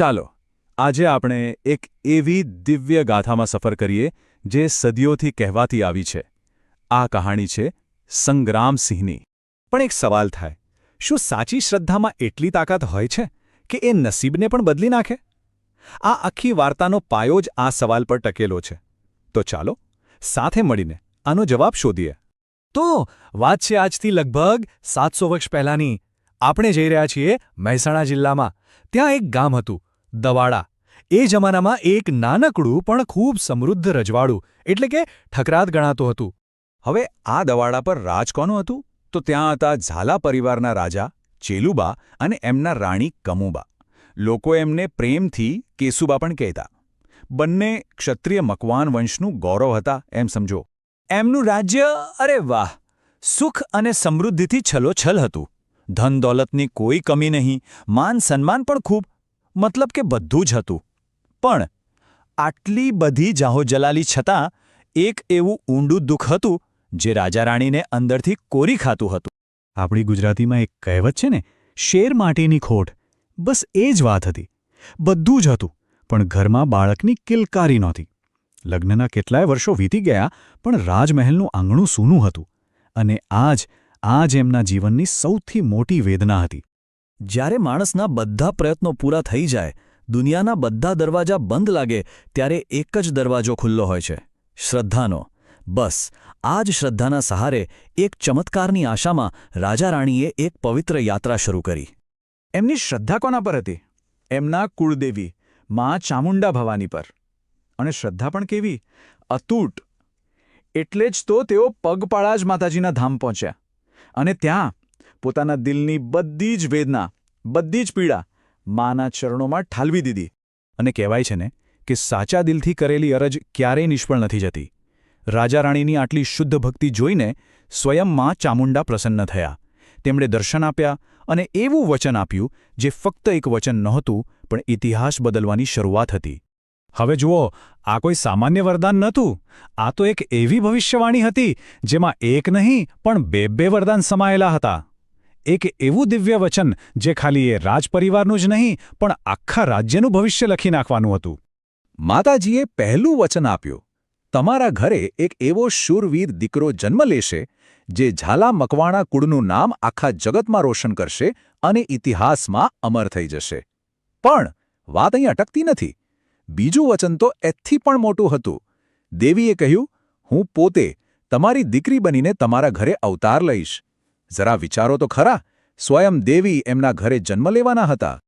ચાલો, આજે આપણે એક એવી દિવ્ય ગાથામાં સફર કરીએ જે સદીઓથી કહેવાતી આવી છે. આ કહાણી છે સંગ્રામસિંહની પણ એક સવાલ થાય, શું સાચી શ્રદ્ધામાં એટલી તાકાત હોય છે કે એ નસીબને પણ બદલી નાખે? આ આખી વાર્તાનો પાયો જ આ સવાલ પર ટકેલો છે. તો ચાલો, સાથે મળીને આનો જવાબ શોધીએ. તો, વાત છે આજથી લગભગ સાતસો વર્ષ પહેલાંની. આપણે જઈ રહ્યા છીએ મહેસાણા જિલ્લામાં. ત્યાં એક ગામ હતું દવાડા એ જમાનામાં એક નાનકડું પણ ખૂબ સમૃદ્ધ રજવાડું, એટલે કે ઠકરાત ગણાતું હતું. હવે આ દવાડા પર રાજ કોનું હતું? તો ત્યાં હતા ઝાલા પરિવારના રાજા, ચેલુબા અને એમના રાણી કમુબા. લોકો એમને પ્રેમથી કેસુબા પણ કહેતા. બંને ક્ષત્રિય મકવાન વંશનું ગૌરવ હતા, એમ સમજો. એમનું રાજ્ય, અરે વાહ, સુખ અને સમૃદ્ધિથી છલોછલ હતું. ધન દોલતની કોઈ કમી નહીં, માન સન્માન પણ ખૂબ મતલબ કે બધું જ હતું. પણ આટલી બધી જાહોજલાલી છતાં એક એવું ઊંડું દુઃખ હતું જે રાજા રાણીને અંદરથી કોરી ખાતું હતું. આપણી ગુજરાતીમાં એક કહેવત છે ને, શેર માટેની ખોટ. બસ એ જ વાત હતી. બધું જ હતું, પણ ઘરમાં બાળકની કિલકારી નહોતી. લગ્નના કેટલાય વર્ષો વીતી ગયા, પણ રાજમહેલનું આંગણું સૂનું હતું. અને આજ આજ એમના જીવનની સૌથી મોટી વેદના હતી. જ્યારે માણસના બધા પ્રયત્નો પૂરા થઈ જાય, દુનિયાના બધા દરવાજા બંધ લાગે, ત્યારે એક જ દરવાજો ખુલ્લો હોય છે. શ્રદ્ધાનો. બસ, આ જ શ્રદ્ધાના સહારે એક ચમત્કારની આશામાં રાજા રાણીએ એક પવિત્ર યાત્રા શરૂ કરી. એમની શ્રદ્ધા કોના પર હતી? એમના કુળદેવી, મા ચામુંડા ભવાની પર. અને શ્રદ્ધા પણ કેવી? અતૂટ. એટલે જ તો તેઓ પગપાળા જ માતાજીના ધામ પહોંચ્યા. અને ત્યાં પોતાના દિલની બધી જ વેદના, બધી જ પીડા માના ચરણોમાં ઠાલવી દીધી. અને કહેવાય છે ને કે સાચા દિલથી કરેલી અરજ ક્યારેય નિષ્ફળ નથી જતી. રાજા રાણીની આટલી શુદ્ધ ભક્તિ જોઈને સ્વયં માં ચામુંડા પ્રસન્ન થયા. તેમણે દર્શન આપ્યા અને એવું વચન આપ્યું જે ફક્ત એક વચન નહોતું, પણ ઇતિહાસ બદલવાની શરૂઆત હતી. હવે જુઓ, આ કોઈ સામાન્ય વરદાન નહોતું. આ તો એક એવી ભવિષ્યવાણી હતી જેમાં એક નહીં, પણ બે બે વરદાન સમાયેલા હતા. એક એવું દિવ્ય વચન જે ખાલી એ રાજપરિવારનું જ નહીં, પણ આખા રાજ્યનું ભવિષ્ય લખી નાખવાનું હતું. માતાજીએ પહેલું વચન આપ્યું, તમારા ઘરે એક એવો શૂરવીર દીકરો જન્મ લેશે, જે ઝાલા મકવાણા કુળનું નામ આખા જગતમાં રોશન કરશે અને ઇતિહાસમાં અમર થઈ જશે. પણ વાત અહીં અટકતી નથી. બીજું વચન તો એથી પણ મોટું હતું. દેવીએ કહ્યું, હું પોતે તમારી દીકરી બનીને તમારા ઘરે અવતાર લઈશ. જરા વિચારો તો ખરા, સ્વયં દેવી એમના ઘરે જન્મ લેવાના હતા.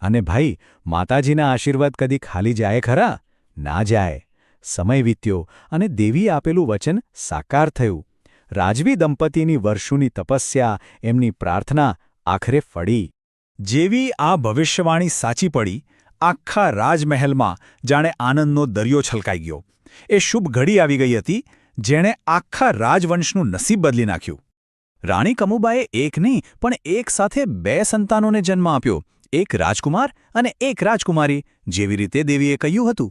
અને ભાઈ, માતાજીના આશીર્વાદ કદી ખાલી જાય ખરા? ના જાય. સમય વીત્યો અને દેવીએ આપેલું વચન સાકાર થયું. રાજવી દંપતીની વર્ષોની તપસ્યા, એમની પ્રાર્થના આખરે ફળી. જેવી આ ભવિષ્યવાણી સાચી પડી, આખા રાજમહેલમાં જાણે આનંદનો દરિયો છલકાઈ ગયો. એ શુભ ઘડી આવી ગઈ હતી, જેણે આખા રાજવંશનું નસીબ બદલી નાખ્યું. રાણી કમુબાએ એક નહીં, પણ એક સાથે બે સંતાનોને જન્મ આપ્યો. એક રાજકુમાર અને એક રાજકુમારી, જેવી રીતે દેવીએ કહ્યું હતું.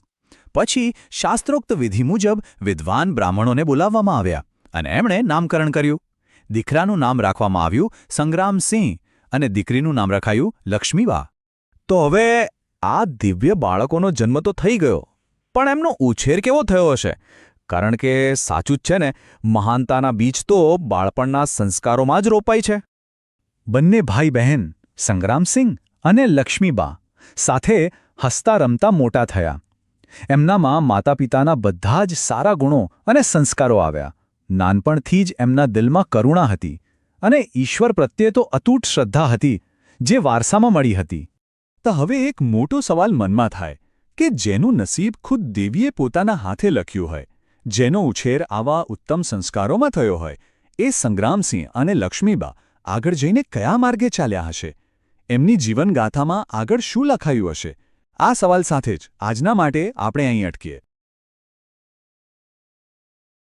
પછી શાસ્ત્રોક્ત વિધિ મુજબ વિદ્વાન બ્રાહ્મણોને બોલાવવામાં આવ્યા અને એમણે નામકરણ કર્યું. દીકરાનું નામ રાખવામાં આવ્યું સંગ્રામસિંહ અને દીકરીનું નામ રખાયું લક્ષ્મીબા. તો હવે આ દિવ્ય બાળકોનો જન્મ તો થઈ ગયો, પણ એમનો ઉછેર કેવો થયો હશે? કારણ કે સાચું જ છે ને, મહાનતાના બીજ તો બાળપણના સંસ્કારોમાં જ રોપાય છે. બંને ભાઈ બહેન સંગ્રામસિંહ અને લક્ષ્મીબા, સાથે હસતા રમતા મોટા થયા. એમનામાં માતા પિતાના બધા જ સારા ગુણો અને સંસ્કારો આવ્યા. નાનપણથી જ એમના દિલમાં કરુણા હતી અને ઈશ્વર પ્રત્યે તો અતૂટ શ્રદ્ધા હતી, જે વારસામાં મળી હતી. તો હવે એક મોટો સવાલ મનમાં થાય કે જેનું નસીબ ખુદ દેવીએ પોતાના હાથે લખ્યું હોય જેનો ઉછેર આવા ઉત્તમ સંસ્કારોમાં થયો હોય. એ સંગ્રામસિંહ અને લક્ષ્મીબા આગળ જઈને કયા માર્ગે ચાલ્યા હશે? એમની જીવનગાથામાં આગળ શું લખાયું હશે? આ સવાલ સાથે જ આજના માટે આપણે અહીં અટકીએ.